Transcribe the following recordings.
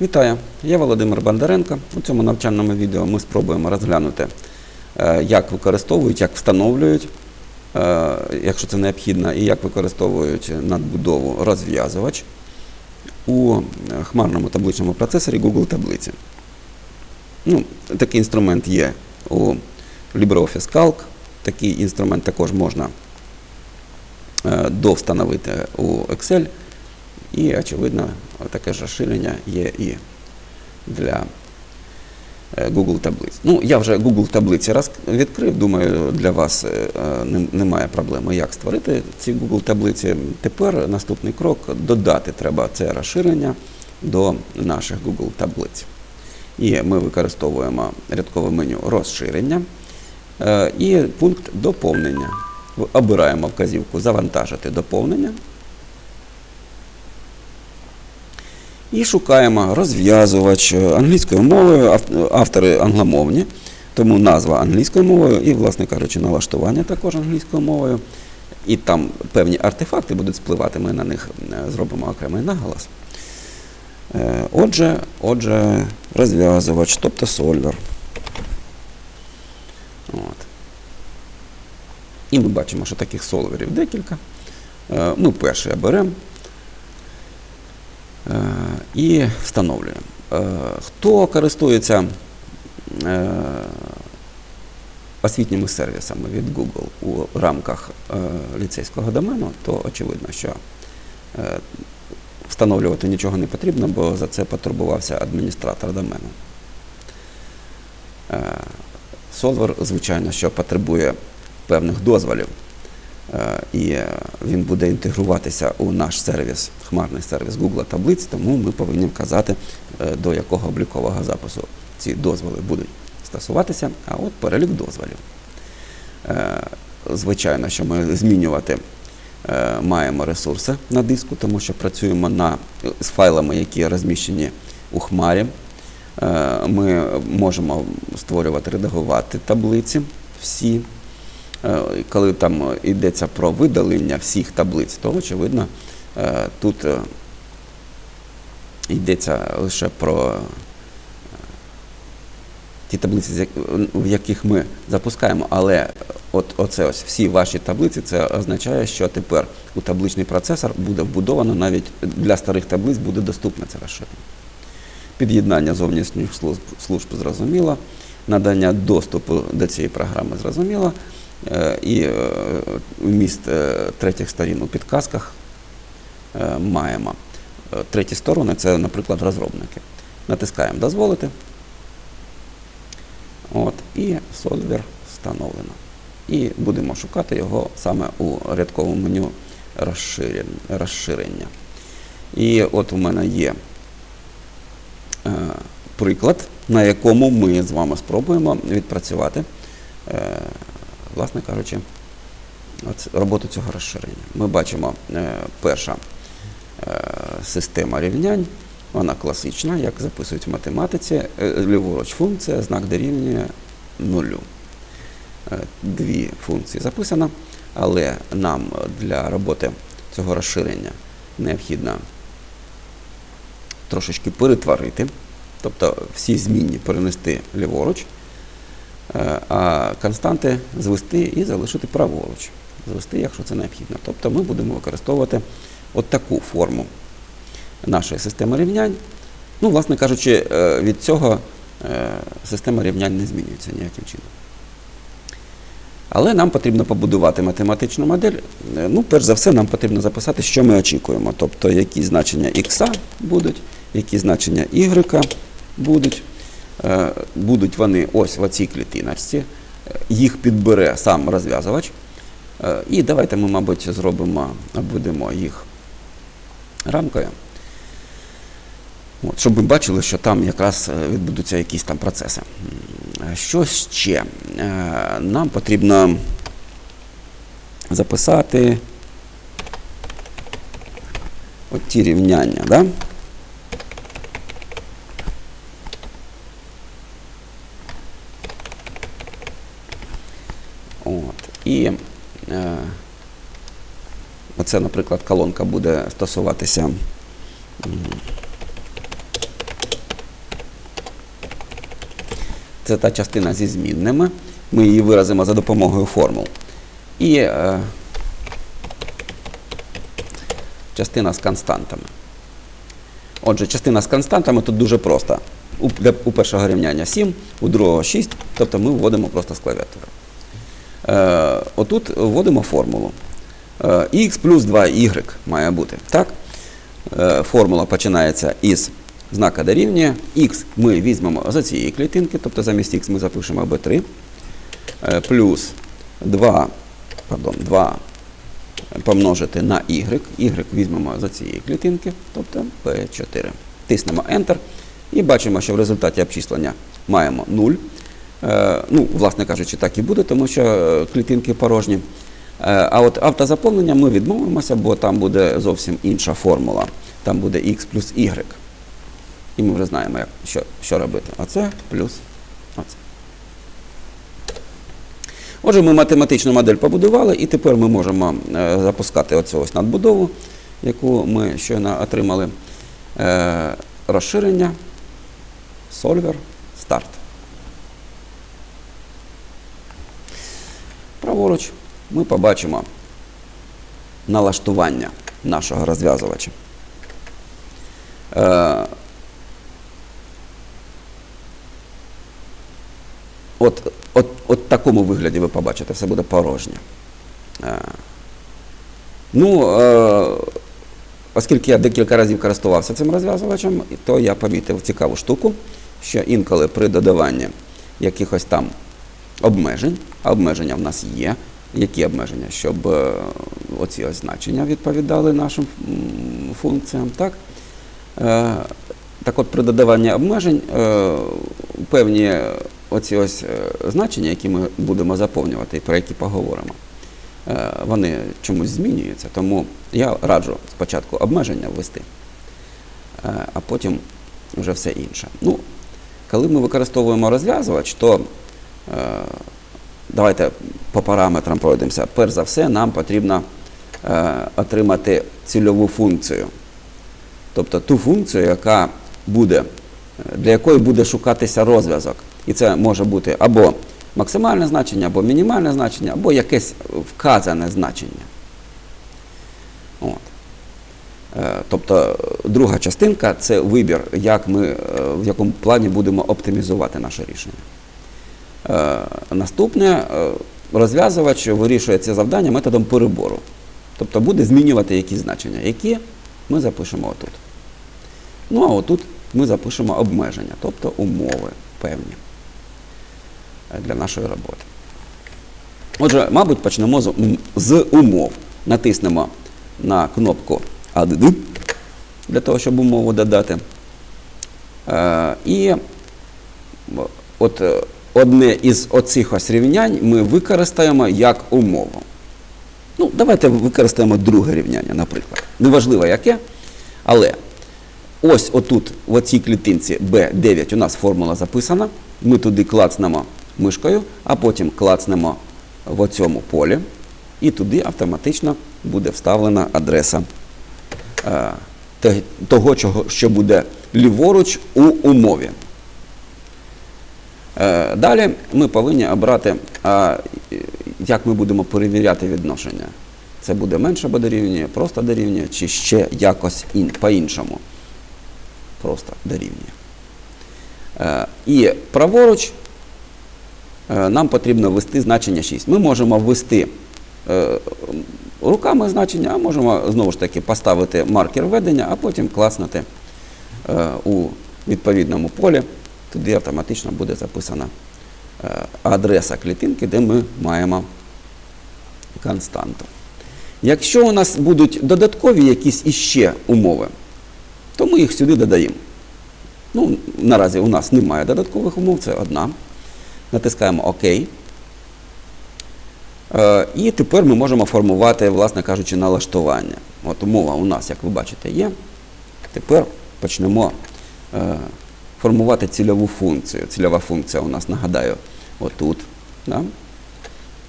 Вітаю, я Володимир Бондаренко. У цьому навчальному відео ми спробуємо розглянути, е, як використовують, як встановлюють, е, якщо це необхідно, і як використовують надбудову розв'язувач у хмарному табличному процесорі Google таблиці. Ну, такий інструмент є у LibreOffice Calc. Такий інструмент також можна е, довстановити у Excel. І, очевидно, таке ж розширення є і для е, Google таблиць. Ну, я вже Google таблиці раз відкрив, думаю, для вас е, е, немає проблеми, як створити ці Google таблиці. Тепер наступний крок додати треба це розширення до наших Google таблиць. І ми використовуємо рядкове меню розширення і пункт доповнення. Обираємо вказівку Завантажити доповнення. І шукаємо розв'язувач англійською мовою, автори англомовні, тому назва англійською мовою і, власне кажучи, налаштування також англійською мовою. І там певні артефакти будуть спливати, ми на них е, зробимо окремий наголос. Е, Отже, отже, розв'язувач, тобто сольвер. От. І ми бачимо, що таких солверів декілька. Е, Ми перший оберемо. Е, і встановлюємо. Е, Хто користується е, освітніми сервісами від Google у рамках ліцейського домену, то очевидно, що встановлювати нічого не потрібно, бо за це потурбувався адміністратор домену. Солвер, звичайно, що потребує певних дозволів. Е, І е, він буде інтегруватися у наш сервіс, хмарний сервіс Google таблиць, тому ми повинні вказати, е, до якого облікового запису ці дозволи будуть стосуватися. А от перелік дозволів. Звичайно, що ми змінювати маємо ресурси на диску, тому що працюємо на, з файлами, які розміщені у хмарі. Ми можемо створювати, редагувати таблиці всі. Е, Коли там йдеться про видалення всіх таблиць, то очевидно е, тут е, йдеться лише про е, ті таблиці, в яких ми запускаємо. Але от оце ось всі ваші таблиці, це означає, що тепер у табличний процесор буде вбудовано навіть для старих таблиць буде доступне це розширення. Під'єднання зовнішніх служб, служб зрозуміло, надання доступу до цієї програми зрозуміло, е, і е, вміст е, третіх сторін у підказках е, маємо. Е, Треті сторони це, наприклад, розробники. Натискаємо Дозволити. От, і солвер встановлено. І будемо шукати його саме у рядковому меню розширення. І от у мене є е, приклад, на якому ми з вами спробуємо відпрацювати, е, власне кажучи, от роботу цього розширення. Ми бачимо е, перша е, система рівнянь, вона класична, як записують в математиці, Е, ліворуч функція, знак дорівнює нулю. Дві функції записано, але нам для роботи цього розширення необхідно трошечки перетворити, тобто всі змінні перенести ліворуч, а константи звести і залишити праворуч. Звести, якщо це необхідно. Тобто ми будемо використовувати от таку форму нашої системи рівнянь. Ну, власне кажучи, е, від цього е, система рівнянь не змінюється ніяким чином. Але нам потрібно побудувати математичну модель. Е, Ну, перш за все, нам потрібно записати, що ми очікуємо. Тобто, які значення х будуть, які значення y будуть. Е, Будуть вони ось в цій клітиночці. Е, Їх підбере сам розв'язувач. Е, І давайте ми, мабуть, зробимо, обведемо їх рамкою. От, щоб ми бачили, що там якраз відбудуться якісь там процеси. Що ще? Нам потрібно записати от ті рівняння, да? це, наприклад, колонка буде стосуватися. Це та частина зі змінними. Ми її виразимо за допомогою формул. І е, частина з константами. Отже, частина з константами тут дуже проста. У, для, у першого рівняння 7, у другого 6, тобто ми вводимо просто з клавіатури. Е, Отут вводимо формулу. Е, x плюс 2y має бути. Так? Е, формула починається із знака дорівнює. X ми візьмемо за цієї клітинки, тобто замість x ми запишемо b3, е, плюс 2, пардон, 2 помножити на y. y візьмемо за цієї клітинки, тобто p4. Тиснемо Enter і бачимо, що в результаті обчислення маємо 0. Е, ну, власне кажучи, так і буде, тому що е, клітинки порожні. Е, А от автозаповнення ми відмовимося, бо там буде зовсім інша формула. Там буде x плюс y. І ми вже знаємо, як, що, що робити. Оце плюс оце. Отже, ми математичну модель побудували, і тепер ми можемо е, запускати оцю ось надбудову, яку ми щойно отримали. Е, розширення, сольвер, старт. Праворуч ми побачимо налаштування нашого розв'язувача. Е, От, от, от такому вигляді ви побачите, все буде порожнє. Е, Ну, е, оскільки я декілька разів користувався цим розв'язувачем, то я помітив цікаву штуку, що інколи при додаванні якихось там обмежень, а обмеження в нас є. Які обмеження? Щоб е, оці значення відповідали нашим функціям. Так? Е, так от при додаванні обмежень е, певні оці ось значення, які ми будемо заповнювати і про які поговоримо, вони чомусь змінюються. Тому я раджу спочатку обмеження ввести, а потім вже все інше. Ну, коли ми використовуємо розв'язувач, то давайте по параметрам пройдемося. Перш за все, нам потрібно е, отримати цільову функцію. Тобто ту функцію, яка буде, для якої буде шукатися розв'язок. І це може бути або максимальне значення, або мінімальне значення, або якесь вказане значення. От. Е, Тобто друга частинка це вибір, як ми, е, в якому плані будемо оптимізувати наше рішення. Е, Наступне розв'язувач вирішує це завдання методом перебору. Тобто буде змінювати якісь значення, які ми запишемо отут. Ну а отут ми запишемо обмеження, тобто умови певні е, для нашої роботи. Отже, мабуть, почнемо з, умов. Натиснемо на кнопку Add для того, щоб умову додати. Е, і от е, одне із оцих ось рівнянь ми використаємо як умову. Ну, давайте використаємо друге рівняння, наприклад. Неважливо яке, але ось отут, в оцій клітинці B9 у нас формула записана. Ми туди клацнемо мишкою, а потім клацнемо в оцьому полі, і туди автоматично буде вставлена адреса е, того, що буде ліворуч у умові. Е, Далі ми повинні обрати, як ми будемо перевіряти відношення. Це буде менше дорівнює, просто дорівнює, чи ще якось по-іншому. Просто дорівнює. Е, І праворуч е, нам потрібно ввести значення 6. Ми можемо ввести руками значення, а можемо знову ж таки поставити маркер введення, а потім класнути у відповідному полі. Туди автоматично буде записана е, адреса клітинки, де ми маємо константу. Якщо у нас будуть додаткові якісь іще умови, то ми їх сюди додаємо. Ну, наразі у нас немає додаткових умов, це одна. Натискаємо ОК. Е, І тепер ми можемо формувати, власне кажучи, налаштування. От умова у нас, як ви бачите, є. Тепер почнемо е, формувати цільову функцію. Цільова функція у нас, нагадаю, отут. Да?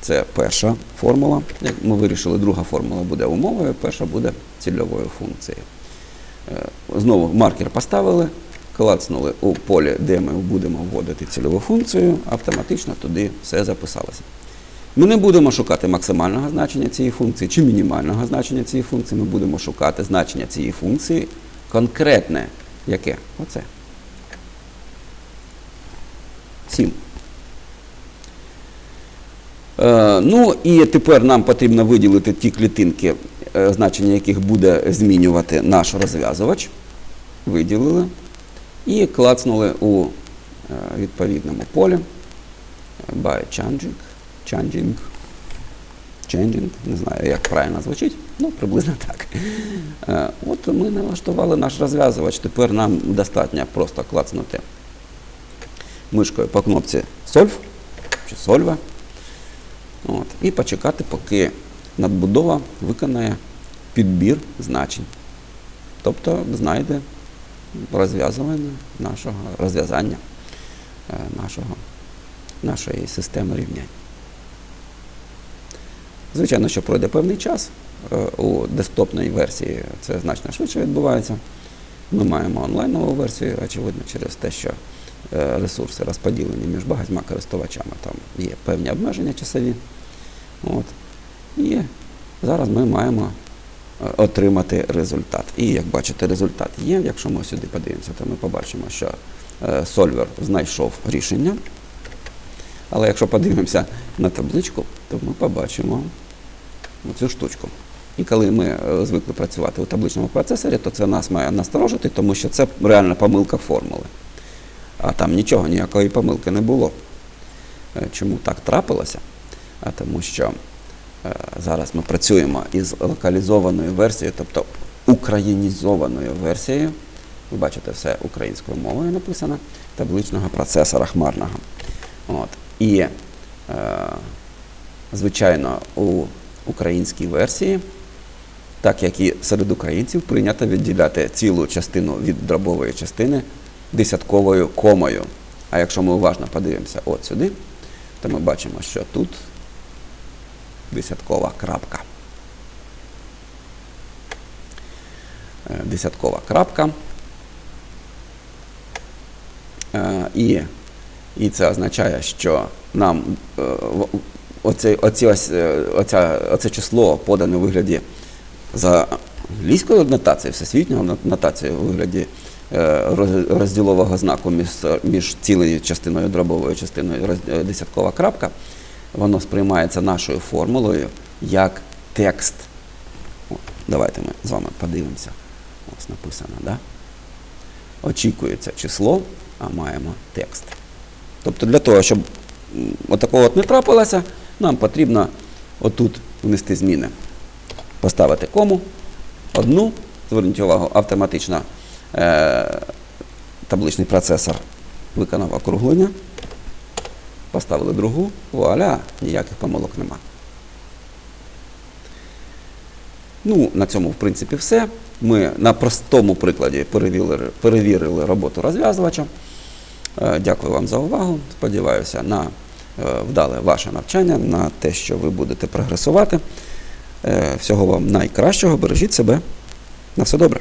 Це перша формула. Як ми вирішили, друга формула буде умовою, перша буде цільовою функцією. Е, Знову маркер поставили, клацнули у полі, де ми будемо вводити цільову функцію, автоматично туди все записалося. Ми не будемо шукати максимального значення цієї функції чи мінімального значення цієї функції. Ми будемо шукати значення цієї функції конкретне. Яке? Оце. 7. Е, ну і тепер нам потрібно виділити ті клітинки, е, значення яких буде змінювати наш розв'язувач. Виділили. І клацнули у е, відповідному полі by changing, changing, changing, не знаю, як правильно звучить, ну приблизно так. От ми налаштували наш розв'язувач. Тепер нам достатньо просто клацнути мишкою по кнопці Solve чи Solve. От, і почекати, поки надбудова виконає підбір значень. Тобто знайде розв'язування нашого розв'язання е, нашого, нашої системи рівнянь. Звичайно, що пройде певний час. Е, У десктопній версії це значно швидше відбувається. Ми маємо онлайнову версію, очевидно, через те, що ресурси розподілені між багатьма користувачами. Там є певні обмеження часові. От. І зараз ми маємо е, отримати результат. І як бачите, результат є. Якщо ми сюди подивимося, то ми побачимо, що е, сольвер знайшов рішення. Але якщо подивимося на табличку, то ми побачимо цю штучку. І коли ми е, звикли працювати у табличному процесорі, то це нас має насторожити, тому що це реальна помилка формули. А там нічого, ніякої помилки не було. Е, Чому так трапилося? А тому що е, зараз ми працюємо із локалізованою версією, тобто українізованою версією. Ви бачите, все українською мовою написано табличного процесора хмарного. От. І, е, звичайно, у українській версії, так як і серед українців, прийнято відділяти цілу частину від дробової частини десятковою комою. А якщо ми уважно подивимося от сюди, то ми бачимо, що тут десяткова крапка. Е, Десяткова крапка. Е, І, і це означає, що нам е, оце, оці ось, е, оце число подане у вигляді за англійською нотацією, всесвітньою нот- нотацією у вигляді розділового знаку між, між цілою частиною дробовою частиною е, десяткова крапка, воно сприймається нашою формулою як текст. О, давайте ми з вами подивимося. Ось написано, да? Очікується число, а маємо текст. Тобто для того, щоб отакого от не трапилося, нам потрібно отут внести зміни. Поставити кому, одну, зверніть увагу, автоматично е, табличний процесор виконав округлення. Поставили другу, вуаля, ніяких помилок нема. Ну, на цьому, в принципі, все. Ми на простому прикладі перевірили, перевірили роботу розв'язувача. Е, Дякую вам за увагу. Сподіваюся на е, вдале ваше навчання, на те, що ви будете прогресувати. Е, Всього вам найкращого. Бережіть себе. На все добре.